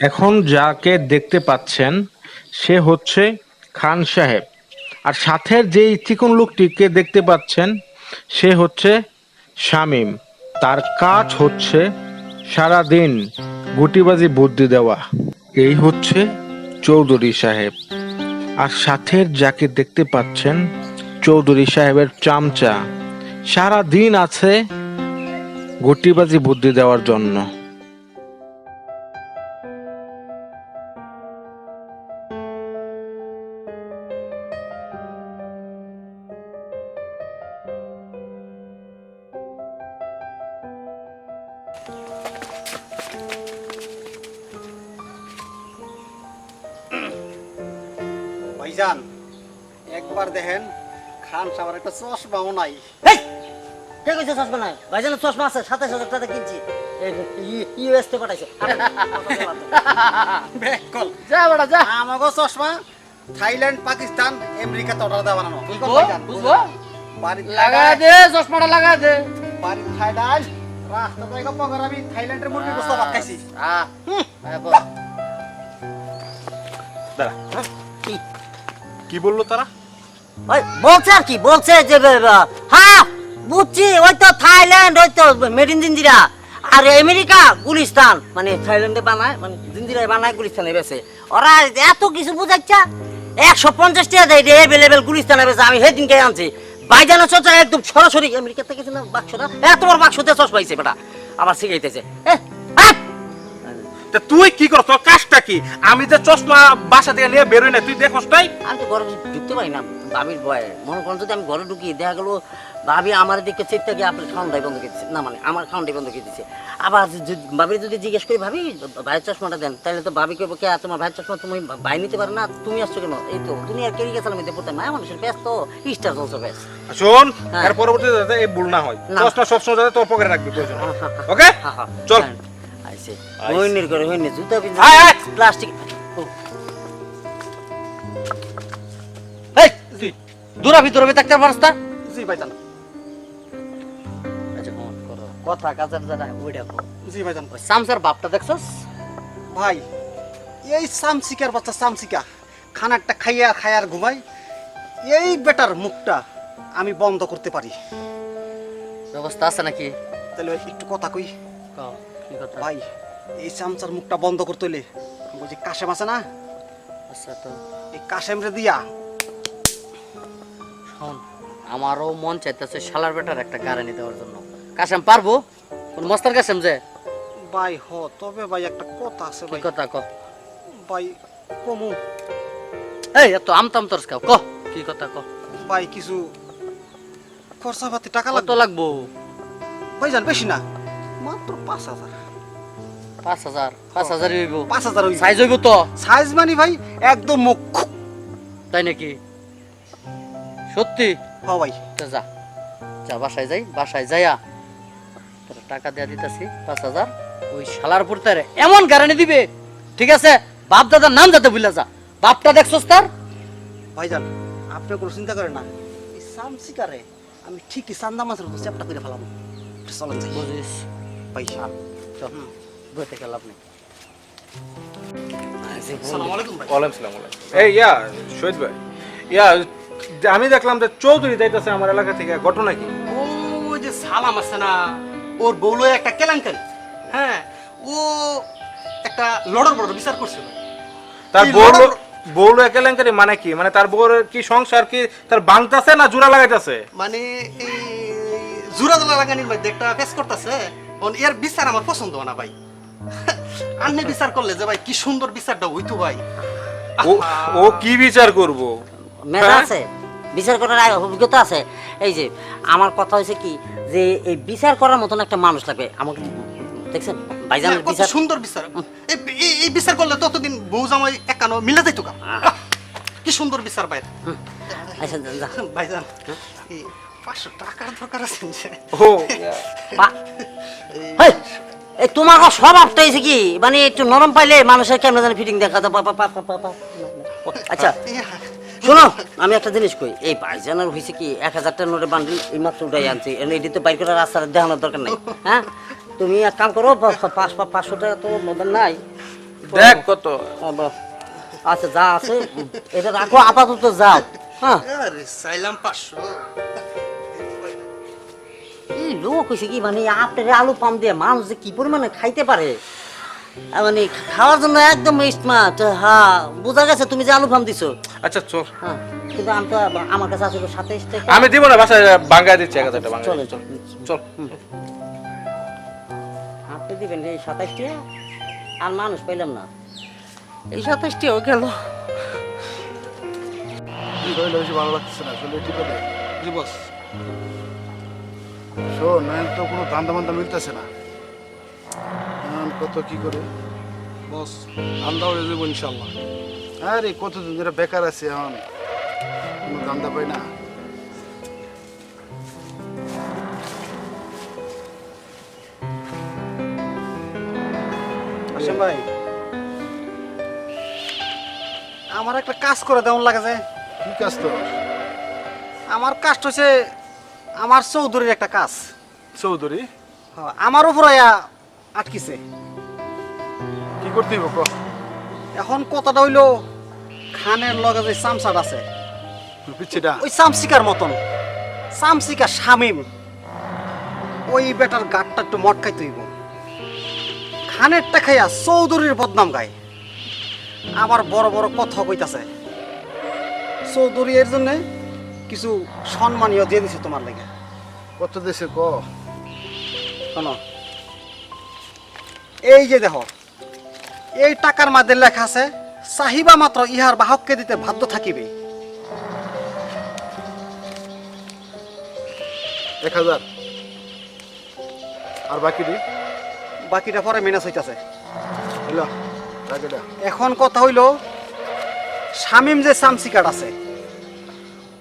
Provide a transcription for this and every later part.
এখন যাকে দেখতে পাচ্ছেন, সে হচ্ছে খান সাহেব। আর সাথের যেই চিকন লোকটিকে দেখতে পাচ্ছেন, সে হচ্ছে শামীম। তার কাজ হচ্ছে সারাদিন গুটিবাজি বুদ্ধি দেওয়া। এই হচ্ছে চৌধুরী সাহেব। আর সাথের যাকে দেখতে পাচ্ছেন, চৌধুরী সাহেবের চামচা। সারা দিন আছে গুটিবাজি বুদ্ধি দেওয়ার জন্য। একবার দেখেন খান একটা চশমাও নাই। কে কইছে চশমা নাই? ভাইজানের চশমা আছে সাতাশ হাজার টাকা কিনছি। ইউএস তে পাঠাইছে। বেকল যা বেটা যা। আমাগো চশমা থাইল্যান্ড পাকিস্তান আমেরিকাতে অর্ডার দেওয়া বানানো। বুঝব বাড়ি লাগা দে চশমাটা লাগা দে। বাড়ি থাইল্যান্ড রাস্তা থেকে পকর আমি থাইল্যান্ডের মুরগি গোস্ত ভাত খাইছি। আ দাঁড়া। কি বলল তারা? ওই বলছে আর কি, বলছে যে হ্যাঁ বুঝছি, ওই তো থাইল্যান্ড, ওই তো মেড ইন আর আমেরিকা, গুলিস্তান মানে থাইল্যান্ডে বানায় মানে জিঞ্জিরায় বানায়, গুলিস্তানে বেছে। ওরা এত কিছু বুঝাচ্ছা, একশো পঞ্চাশ টাকা দেয় এভেলেবেল গুলিস্তানে বেছে, আমি সেদিনকে আনছি। বাইজানো চর্চা একদম সরাসরি আমেরিকা থেকে বাক্সটা, এত বড় বাক্সতে চশ পাইছে বেটা। আবার শিখাইতেছে এ! তা তুই কি কর তোর কাজটা কি? আমি যে চশমা বাসা থেকে নিয়ে বেরোই না তুই দেখোস তাই? আমি তো ঘরে ঢুকতে পারি না ভাবির ভয়ে। মনে করেন যদি আমি ঘরে ঢুকি দেখা গেলো ভাবি আমার দিকে চেপটা গিয়ে আপনার খাওয়ানটাই বন্ধ করে দিচ্ছে না মানে আমার খাওয়ানটাই বন্ধ করে দিচ্ছে আবার ভাবির যদি জিজ্ঞেস করি ভাবি ভাইয়ের চশমাটা দেন তাহলে তো ভাবি কেবো কে তোমার ভাইয়ের চশমা তুমি ভাই নিতে পারো না তুমি আসছো কেন? এই তো তুমি আর কেরিকে চালাম দিতে পড়তে মায়া মানুষের ব্যস্ত স্টার চলছে ব্যস্ত। শোন হ্যাঁ। এর পরবর্তীতে এই ভুল না হয়। চশমা সবসময় তোর পকেটে রাখবি প্রয়োজন ওকে চল। হইনের করে হইনে জুতা। প্লাস্টিক। দূরাবি থাকতে পারস না? জি ভাইজান। আচ্ছা করো। কথা কাজের যারা ওইটা কর জি ভাইজান। ওই সামসার বাপটা দেখছস? ভাই এই সামসিকার বাচ্চা সামসিকা খানারটা খাইয়া খায়ার ঘুমাই এই বেটার মুখটা আমি বন্ধ করতে পারি। ব্যবস্থা আছে নাকি? তাহলে একটু কথা কই। কও, কি ভাই এই চামচার মুখটা বন্ধ করতে ওই কাশেম আছে না? আচ্ছা তো। এই কাশেমরে দিয়া। শোন আমারও মন চাইতেছে শালার বেটার একটা গাড়ি দেওয়ার জন্য। কাশেম পারব? কোন মস্তার কাশেম যে? ভাই হ তবে ভাই একটা কথা আছে ভাই। কথা ক? ভাই কমু। এই এত আমতাম কাও ক? কি কথা ক? ভাই কিছু খরচা পাতি টাকা লাগবে? লাগবো? ভাই জান বেশি না। মাত্র পাঁচ হাজার। পাঁচ হাজার পাঁচ হাজারই হইব। পাঁচ হাজার সাইজ হইব তো? সাইজ মানে ভাই একদম মুখ। তাই নাকি? সত্যি? হ ভাই। যা যা বাসায় যাই বাসায় যাইয়া তোর টাকা দেয়া দিতেছি পাঁচ হাজার। ওই শালার এমন গ্যারান্টি দিবে ঠিক আছে? বাপ দাদার নাম যাতে ভুলে যা। বাপটা দেখছস তার ভাইজান আপনি কোনো চিন্তা করেন না। এই সামসিকারে আমি ঠিকই চান্দা মাছের চ্যাপটা করে ফেলাম চলেন যাই। বুঝিস। চল বইতে গেল আপনি। আসসালামু আলাইকুম ভাই। ওয়ালাইকুম সালাম ওয়ালাইকুম। এই ইয়া শহীদ ভাই। ইয়া আমি দেখলাম যে চৌধুরী যাইতেছে আমার এলাকা থেকে ঘটনা কি? ও যে সালাম আছে না ওর বউলো একটা কেলেঙ্কারি। হ্যাঁ ও একটা লড়র বড় বিচার করছিল। তার বউলো বউলো কেলেঙ্কারি মানে কি? মানে তার বউর কি সংসার কি তার বাংতাছে না জোড়া লাগাইতেছে? মানে এই জুরা জলা লাগানির মধ্যে একটা ফেস করতেছে। এর বিচার আমার পছন্দ হয় না ভাই। আন্নে বিচার করলে যে ভাই কি সুন্দর বিচারটা হইতো ভাই। ও ও কি বিচার করব? মেধা হ্যাঁ? আছে বিচার করার আগে অভিজ্ঞতা আছে। এই যে আমার কথা হয়েছে কি যে এই বিচার করার মতন একটা মানুষ লাগবে। আমাকে দেখছেন? ভাইজানের হ্যাঁ, কত বিচার সুন্দর বিচার। এই- এই- এই বিচার করলে ততদিন বউ জামাই একানো মিলে যাইতো কা কি সুন্দর বিচার ভাই। আচ্ছা যা ভাইজান এই পাঁচশো টাকার দরকার আছে ও পা- এই তোমার স্বভাবটা হয়েছে কি? মানে একটু নরম পাইলে মানুষের কেমন জানি ফিটিং দেখা পা। আচ্ছা শোনো আমি একটা জিনিস কই এই ভাইজানের হয়েছে কি এক হাজার টাকা নোটের বান্ডিল এই মাত্র উঠাই আনছি এটি তো বাইর করার রাস্তাটা দেখানোর দরকার নাই হ্যাঁ? তুমি এক কাম করো পাঁচশো টাকা তো মোবাইল নাই। দেখ কত। আচ্ছা যা আছে এটা রাখো আপাতত যাও হ্যাঁ? চাইলাম পাঁচশো। লোক হয়েছে কি? মানে আপনার আলু পাম দিয়ে মানুষ যে কি পরিমাণে খাইতে পারে? মানে খাওয়ার জন্য একদম স্মার্ট। হ্যাঁ বোঝা গেছে তুমি যে আলু পাম দিছো। আচ্ছা চল। হ্যাঁ কিন্তু আমি তো আমার কাছে আছে সাতাইশ টাকা। আমি দিব না বাসায় বাঙ্গায় দিচ্ছি এক হাজার টাকা চল চল আপনি দিবেন এই সাতাইশ টাকা আর মানুষ পাইলাম না। এই সাতাইশ টাকাও গেল। ভালো লাগতেছে না শরীর ঠিক আছে জি বস। শোন এখন তো কোনো ধান্দা বান্দা মিলতেছে না। এখন কত কি করে? বস আন্দা হয়ে যাব ইনশাল্লাহ আরে কতদিন ধরে বেকার আছে এখন? কোনো ধান্দা পাই না। আসেন ভাই আমার একটা কাজ করে দেওয়ার লাগে যে। কি কাজ তো আমার কাজটা হচ্ছে আমার চৌধুরীর একটা কাজ। চৌধুরী? হ্যাঁ, আমার উপর আয়া আটকিছে। কি করতে হইব ক? এখন কথাটা হইল খানের লগে যে চামচাট আছে। পিচ্ছিটা? ওই চামচিকার মতন। চামচিকা শামিম। ওই বেটার গাটটা একটু মটকাই তুইব খানেরটা খাইয়া চৌধুরীর বদনাম গায়। আবার বড় বড় কথা কইতাছে। চৌধুরী এর জন্য কিছু সম্মানীয় দিয়ে দিছে তোমার লাগে। কত দেশে ক? শোনো। এই যে দেখো এই টাকার মধ্যে লেখা আছে চাহিবা মাত্র ইহার বাহককে দিতে বাধ্য থাকিবে। এক হাজার। আর বাকিটি বাকিটা পরে মেনেজ হইতাছে। এখন কথা হইল শামিম যে সামসিকার আছে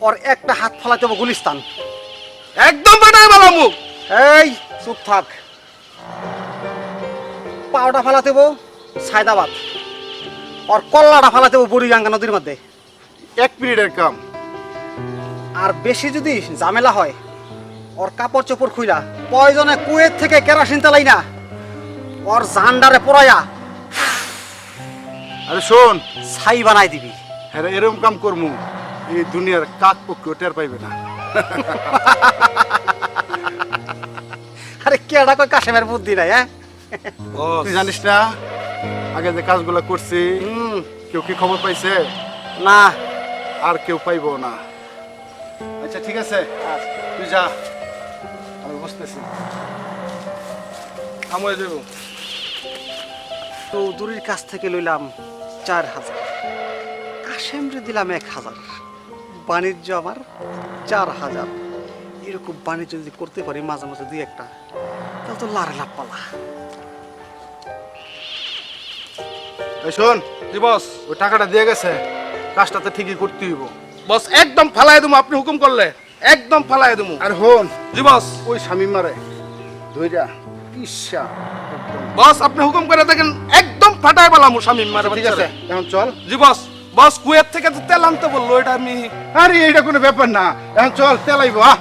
ওর একটা হাত ফলাতে হবে গুলিস্তান। একদম বেটাই বলা মুখ। এই চুপ থাক। পাওটা ফালাতে হব সায়দাবাদ। ওর কল্লাটা ফালাতে হব বুড়িগাঙ্গা নদীর মধ্যে। এক মিনিটের কাম। আর বেশি যদি ঝামেলা হয় ওর কাপড় চোপড় খুইলা প্রয়োজনে কুয়েত থেকে কেরাসিন তেলাই না। ওর জান্ডারে পোড়াইয়া আরে শোন। ছাই বানাই দিবি। হ্যাঁ এরকম কাম করমু। এই দুনিয়ার কাক পক্ষে টের পাইবে না। আরে কেডা কই কাশেমের বুদ্ধি নাই হ্যাঁ? তুই জানিস না আগে যে কাজগুলো করছি হুম, কেউ কি খবর পাইছে? না। আর কেউ পাইবো না। আচ্ছা ঠিক আছে। তুই যা। আমি বসতেছি। আমি দেবো চৌধুরীর কাছ থেকে লইলাম চার হাজার। কাশেম কাশেমরে দিলাম এক হাজার। বাণিজ্য আমার চার হাজার। এরকম বাণিজ্য যদি করতে পারি মাঝে মাঝে দুই একটা তাহলে তো লারে লাভ পালা। শোন জি বস। ওই টাকাটা দিয়ে গেছে কাজটা তো ঠিকই করতে হইব। বস একদম ফালাই দেবো আপনি হুকুম করলে। একদম ফালাই দেবো আর হন জি বস। ওই স্বামী মারে ধইরা ইচ্ছা বস আপনি হুকুম করে দেখেন একদম ফাটাই পেলাম স্বামী মারে ঠিক আছে এখন চল। জি বস। বস কুয়েত থেকে তো তেল আনতে বলল, এটা আমি আরে, এইটা কোনো ব্যাপার না। এখন চল তেলাইবো আহ।